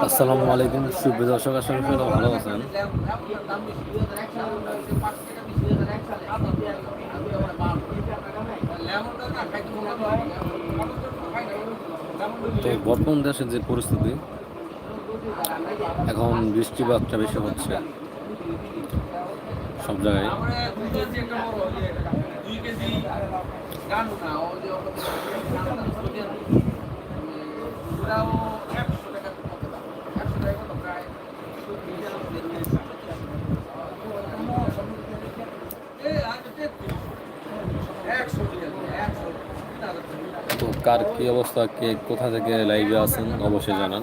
আসসালামু আলাইকুম, শুভ দর্শক আসলে ভালো আছেন? তো বর্তমান দেশের যে পরিস্থিতি, এখন বৃষ্টিপাতটা বেশি হচ্ছে সব জায়গায়। তো কার কি অবস্থা? কে কোথা থেকে লাইভে আছেন? অবশ্যই জানান।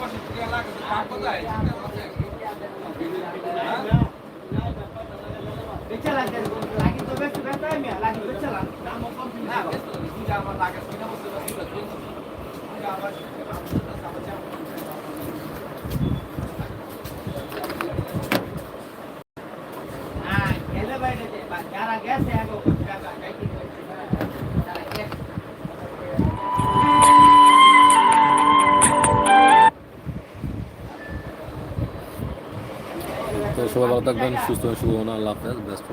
পঁয়ষট্টি টাকা লাগে দাম তো সবাই ভালো থাকবেন সুস্থ শুভ হন আল্লাহ হাফেজ বেস্ট